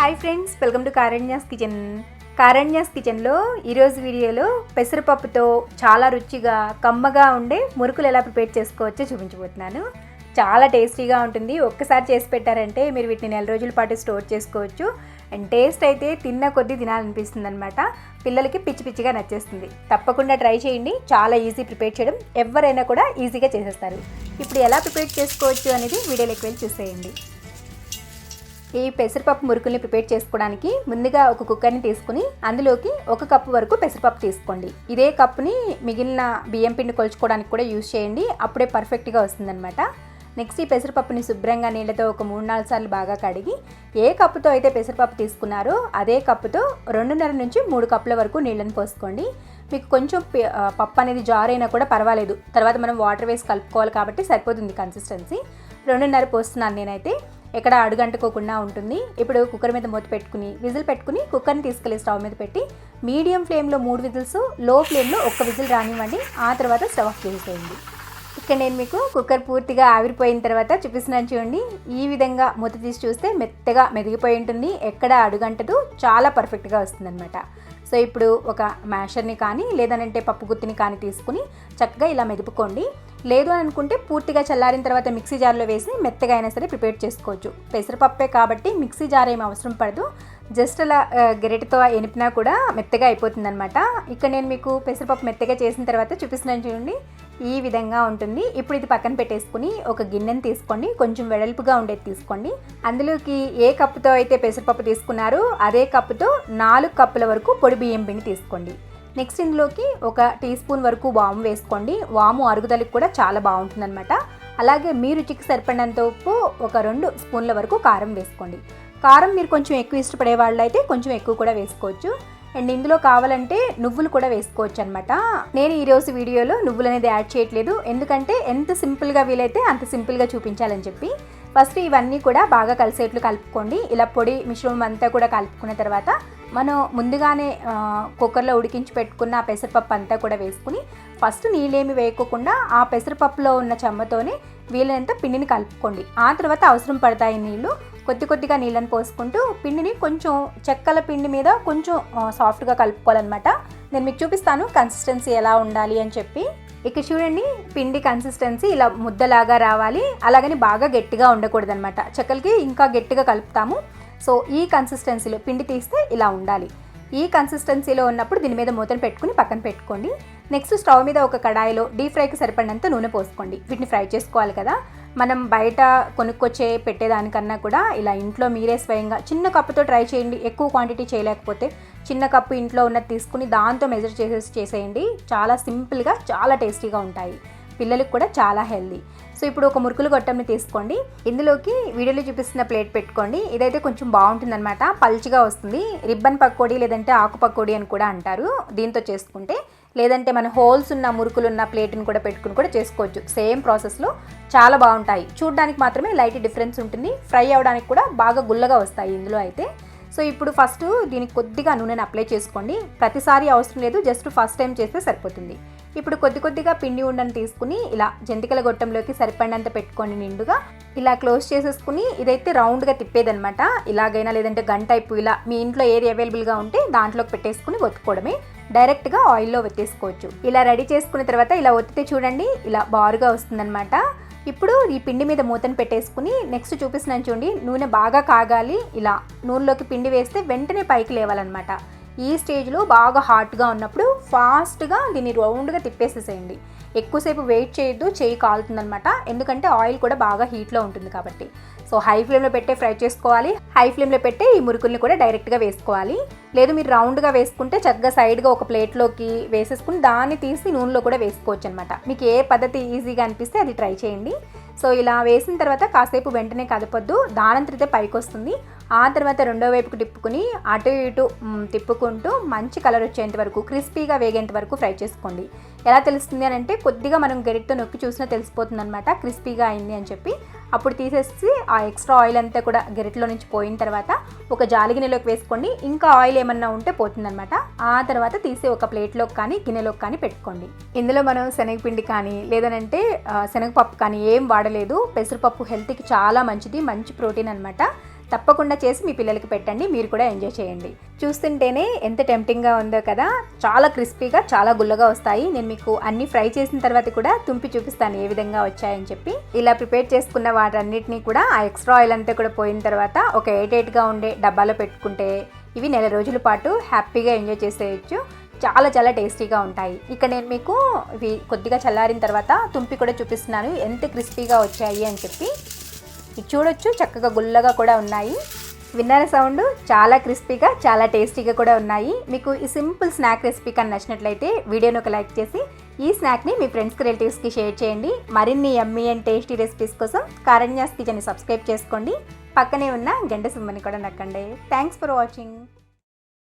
Hi friends welcome to Karanya's kitchen Karanya's కిచెన్లో ఈరోజు వీడియోలో పెసరపప్పుతో చాలా రుచిగా కమ్మగా ఉండే మురుకులు ఎలా ప్రిపేర్ చేసుకోవచ్చో చూపించబోతున్నాను. చాలా టేస్టీగా ఉంటుంది. ఒక్కసారి చేసి పెట్టారంటే మీరు వీటిని నెల రోజుల పాటు స్టోర్ చేసుకోవచ్చు. అండ్ టేస్ట్ అయితే తిన్న కొద్దీ తినాలనిపిస్తుంది అనమాట పిల్లలకి పిచ్చి పిచ్చిగా నచ్చేస్తుంది. తప్పకుండా ట్రై చేయండి. చాలా ఈజీ ప్రిపేర్ చేయడం ఎవరైనా కూడా ఈజీగా చేసేస్తారు. ఇప్పుడు ఎలా ప్రిపేర్ చేసుకోవచ్చు అనేది వీడియోలోకి వెళ్ళి చూసేయండి. ఈ పెసరపప్పు మురుకుల్ని ప్రిపేర్ చేసుకోవడానికి ముందుగా ఒక కుక్కర్ని తీసుకుని అందులోకి ఒక కప్పు వరకు పెసరపప్పు తీసుకోండి. ఇదే కప్పుని మిగిలిన బియ్యం పిండి కొలుచుకోవడానికి కూడా యూజ్ చేయండి. అప్పుడే పర్ఫెక్ట్గా వస్తుందన్నమాట. నెక్స్ట్ ఈ పెసరపప్పుని శుభ్రంగా నీళ్ళతో ఒక మూడు నాలుగు సార్లు బాగా కడిగి ఏ కప్పుతో అయితే పెసరపప్పు తీసుకున్నారో అదే కప్పుతో రెండున్నర నుంచి మూడు కప్పుల వరకు నీళ్ళని పోసుకోండి. మీకు కొంచెం పప్పు అనేది జార్ అయినా కూడా పర్వాలేదు. తర్వాత మనం వాటర్ వేసి కలుపుకోవాలి కాబట్టి సరిపోతుంది కన్సిస్టెన్సీ రెండున్నర పోస్తున్నాను నేనైతే. ఎక్కడ అడుగంటుకోకుండా ఉంటుంది. ఇప్పుడు కుక్కర్ మీద మూత పెట్టుకుని విజిల్ పెట్టుకుని కుక్కర్ని తీసుకెళ్ళి స్టవ్ మీద పెట్టి మీడియం ఫ్లేమ్లో మూడు విజిల్స్లో ఫ్లేమ్లో ఒక్క విజిల్ రానివ్వండి. ఆ తర్వాత స్టవ్ ఆఫ్ చేసేయండి. ఇక్కడ నేను మీకు కుక్కర్ పూర్తిగా ఆవిరిపోయిన తర్వాత చూపిస్తున్నాను చూడండి. ఈ విధంగా మూత తీసి చూస్తే మెత్తగా మెదిగిపోయి ఉంటుంది. ఎక్కడ అడుగంటదు చాలా పర్ఫెక్ట్గా వస్తుందన్నమాట. సో ఇప్పుడు ఒక మ్యాషర్ని కానీ లేదనంటే పప్పు గుత్తిని కానీ తీసుకుని చక్కగా ఇలా మెదుపుకోండి. లేదు అని అనుకుంటే పూర్తిగా చల్లారిన తర్వాత మిక్సీ జార్లో వేసి మెత్తగా అయినా సరే ప్రిపేర్ చేసుకోవచ్చు. పెసరపప్పే కాబట్టి మిక్సీ జార్ ఏమి అవసరం పడదు. జస్ట్ అలా ఆ, ఎనిపినా కూడా మెత్తగా అయిపోతుంది అనమాట ఇక్కడ నేను మీకు పెసరపప్పు మెత్తగా చేసిన తర్వాత చూపిస్తున్నాను చూడండి. ఈ విధంగా ఉంటుంది. ఇప్పుడు ఇది పక్కన పెట్టేసుకుని ఒక గిన్నెని తీసుకోండి. కొంచెం వెడల్పుగా ఉండేది తీసుకోండి. అందులోకి ఏ కప్పుతో అయితే పెసరపప్పు తీసుకున్నారో అదే కప్పుతో నాలుగు కప్పుల వరకు పొడి బియ్యం పిండి తీసుకోండి. నెక్స్ట్ ఇందులోకి ఒక టీ స్పూన్ వరకు వాము వేసుకోండి. వాము అరుగుదలకి కూడా చాలా బాగుంటుందన్నమాట. అలాగే మీ రుచికి సరిపడినంత ఉప్పు ఒక రెండు స్పూన్ల వరకు కారం వేసుకోండి. కారం మీరు కొంచెం ఎక్కువ ఇష్టపడే వాళ్ళు అయితే కొంచెం ఎక్కువ కూడా వేసుకోవచ్చు. అండ్ ఇందులో కావాలంటే నువ్వులు కూడా వేసుకోవచ్చు అనమాట నేను ఈరోజు వీడియోలో నువ్వులు అనేది యాడ్ చేయట్లేదు. ఎందుకంటే ఎంత సింపుల్గా వీలైతే అంత సింపుల్గా చూపించాలని చెప్పి. ఫస్ట్ ఇవన్నీ కూడా బాగా కలిసేట్లు కలుపుకోండి. ఇలా పొడి మిశ్రమం అంతా కూడా కలుపుకున్న తర్వాత మనం ముందుగానే కుక్కర్లో ఉడికించి పెట్టుకున్న ఆ పెసరపప్పు అంతా కూడా వేసుకుని ఫస్ట్ నీళ్ళేమి వేయకోకుండా ఆ పెసరపప్పులో ఉన్న చెమ్మతోనే వీలైనంత పిండిని కలుపుకోండి. ఆ తర్వాత అవసరం పడతాయి నీళ్ళు. కొద్ది కొద్దిగా నీళ్ళని పోసుకుంటూ పిండిని కొంచెం చెక్కల పిండి మీద కొంచెం సాఫ్ట్గా కలుపుకోవాలన్నమాట. నేను మీకు చూపిస్తాను కన్సిస్టెన్సీ ఎలా ఉండాలి అని చెప్పి. ఇక చూడండి పిండి కన్సిస్టెన్సీ ఇలా ముద్దలాగా రావాలి. అలాగని బాగా గట్టిగా ఉండకూడదు అనమాట చెక్కలకి ఇంకా గట్టిగా కలుపుతాము. సో ఈ కన్సిస్టెన్సీలో పిండి తీస్తే ఇలా ఉండాలి. ఈ కన్సిస్టెన్సీలో ఉన్నప్పుడు దీని మీద మూతను పెట్టుకుని పక్కన పెట్టుకోండి. నెక్స్ట్ స్టవ్ మీద ఒక కడాయిలో డీప్ ఫ్రైకి సరిపడినంత నూనె పోసుకోండి. వీటిని ఫ్రై చేసుకోవాలి కదా. మనం బయట కొనుక్కొచ్చే పెట్టేదానికన్నా కూడా ఇలా ఇంట్లో మీరే స్వయంగా చిన్న కప్పుతో ట్రై చేయండి. ఎక్కువ క్వాంటిటీ చేయలేకపోతే చిన్న కప్పు ఇంట్లో ఉన్నది తీసుకుని దాంతో మెజర్ చేసేసి చేసేయండి. చాలా సింపుల్గా చాలా టేస్టీగా ఉంటాయి. పిల్లలకు కూడా చాలా హెల్దీ. సో ఇప్పుడు ఒక మురుకులు గొట్టంని తీసుకోండి. ఇందులోకి వీడియోలో చూపిస్తున్న ప్లేట్ పెట్టుకోండి. ఇదైతే కొంచెం బాగుంటుందన్నమాట. పల్చిగా వస్తుంది. రిబ్బన్ పకోడీ లేదంటే ఆకు పకోడీ అని కూడా అంటారు. దీంతో చేసుకుంటే లేదంటే మన హోల్స్ ఉన్న మురుకులు ఉన్న ప్లేట్ని కూడా పెట్టుకుని కూడా చేసుకోవచ్చు. సేమ్ ప్రాసెస్లో చాలా బాగుంటాయి. చూడడానికి మాత్రమే లైట్ డిఫరెన్స్ ఉంటుంది. ఫ్రై అవ్వడానికి కూడా బాగా గుల్లగా వస్తాయి ఇందులో అయితే. సో ఇప్పుడు ఫస్ట్ దీనికి కొద్దిగా నూనెని అప్లై చేసుకోండి. ప్రతిసారి అవసరం లేదు జస్ట్ ఫస్ట్ టైం చేస్తే సరిపోతుంది. ఇప్పుడు కొద్ది కొద్దిగా పిండి ఉండని తీసుకుని ఇలా జంతికల గొట్టంలోకి సరిపడినంత పెట్టుకోండి నిండుగా. ఇలా క్లోజ్ చేసేసుకుని ఇదైతే రౌండ్గా తిప్పేదనమాట ఇలాగైనా లేదంటే గన్ టైపు ఇలా మీ ఇంట్లో ఏది అవైలబుల్గా ఉంటే దాంట్లోకి పెట్టేసుకుని ఒత్తుకోవడమే. డైరెక్ట్గా ఆయిల్లో ఒత్తేసుకోవచ్చు. ఇలా రెడీ చేసుకున్న తర్వాత ఇలా ఒత్తితే చూడండి ఇలా బారుగా వస్తుందన్నమాట. ఇప్పుడు ఈ పిండి మీద మూతను పెట్టేసుకుని నెక్స్ట్ చూపిస్తున్నాను చూడండి నూనె బాగా కాగాలి ఇలా నూనెలోకి పిండి వేస్తే వెంటనే పైకి లేవాలన్నమాట. ఈ స్టేజ్లో బాగా హాట్గా ఉన్నప్పుడు ఫాస్ట్గా దీన్ని రౌండ్గా తిప్పేసేసేయండి. ఎక్కువసేపు వెయిట్ చేయొద్దు చేయి కాలుతుందనమాట ఎందుకంటే ఆయిల్ కూడా బాగా హీట్లో ఉంటుంది కాబట్టి. సో హై ఫ్లేమ్లో పెట్టే ఫ్రై చేసుకోవాలి. హై ఫ్లేమ్లో పెట్టే ఈ మురుకుల్ని కూడా డైరెక్ట్గా వేసుకోవాలి. లేదు మీరు రౌండ్గా వేసుకుంటే చక్కగా సైడ్గా ఒక ప్లేట్లోకి వేసేసుకుని దాన్ని తీసి నూనెలో కూడా వేసుకోవచ్చు అనమాట మీకు ఏ పద్ధతి ఈజీగా అనిపిస్తే అది ట్రై చేయండి. సో ఇలా వేసిన తర్వాత కాసేపు వెంటనే కదపొద్దు. దానంతరితే పైకి వస్తుంది ఆ తర్వాత రెండో వైపుకు తిప్పుకుని అటు ఇటు తిప్పుకుంటూ మంచి కలర్ వచ్చేంత వరకు క్రిస్పీగా వేగేంత వరకు ఫ్రై చేసుకోండి. ఎలా తెలుస్తుంది అని అంటే కొద్దిగా మనం గరిటతో నొక్కి చూసినా తెలిసిపోతుంది అనమాట క్రిస్పీగా అయింది అని చెప్పి అప్పుడు తీసేసి ఆ ఎక్స్ట్రా ఆయిల్ అంతా కూడా గరిటలో నుంచి పోయిన తర్వాత ఒక జాలి గిన్నెలోకి వేసుకోండి. ఇంకా ఆయిల్ ఏమన్నా ఉంటే పోతుందనమాట ఆ తర్వాత తీసి ఒక ప్లేట్లోకి కానీ గిన్నెలోకి కానీ పెట్టుకోండి. ఇందులో మనం శనగపిండి కానీ లేదనంటే శనగపప్పు కానీ ఏం వాడలేదు. పెసరపప్పు హెల్త్కి చాలా మంచిది మంచి ప్రోటీన్ అనమాట తప్పకుండా చేసి మీ పిల్లలకి పెట్టండి మీరు కూడా ఎంజాయ్ చేయండి. చూస్తుంటేనే ఎంత టెంప్టింగ్గా ఉందో కదా చాలా క్రిస్పీగా చాలా గుల్లగా వస్తాయి. నేను మీకు అన్ని ఫ్రై చేసిన తర్వాత కూడా తుంపి చూపిస్తాను ఏ విధంగా వచ్చాయని చెప్పి. ఇలా ప్రిపేర్ చేసుకున్న వాటన్నిటిని కూడా ఆ ఎక్స్ట్రా ఆయిల్ అంతా కూడా పోయిన తర్వాత ఒక ఎయిట్ ఎయిట్గా ఉండే డబ్బాలో పెట్టుకుంటే ఇవి నెల రోజుల పాటు హ్యాపీగా ఎంజాయ్ చేసేయచ్చు. చాలా చాలా టేస్టీగా ఉంటాయి. ఇక్కడ నేను మీకు ఇవి కొద్దిగా చల్లారిన తర్వాత తుంపి కూడా చూపిస్తున్నాను. ఎంత క్రిస్పీగా వచ్చాయి అని చెప్పి. చూడొచ్చు చక్కగా గుల్లగా కూడా ఉన్నాయి. విన్నర్ సౌండ్ చాలా క్రిస్పీగా చాలా టేస్టీగా కూడా ఉన్నాయి. మీకు ఈ సింపుల్ స్నాక్ రెసిపీ కానీ నచ్చినట్లయితే వీడియోని ఒక లైక్ చేసి ఈ స్నాక్ని మీ ఫ్రెండ్స్కి రిలేటివ్స్కి షేర్ చేయండి. మరిన్ని ఎమ్మీ అండ్ టేస్టీ రెసిపీస్ కోసం కారణ్యాస్ కిచెన్ని సబ్స్క్రైబ్ చేసుకోండి. పక్కనే ఉన్న గంట సింబని కూడా నక్కండి. Thanks for watching.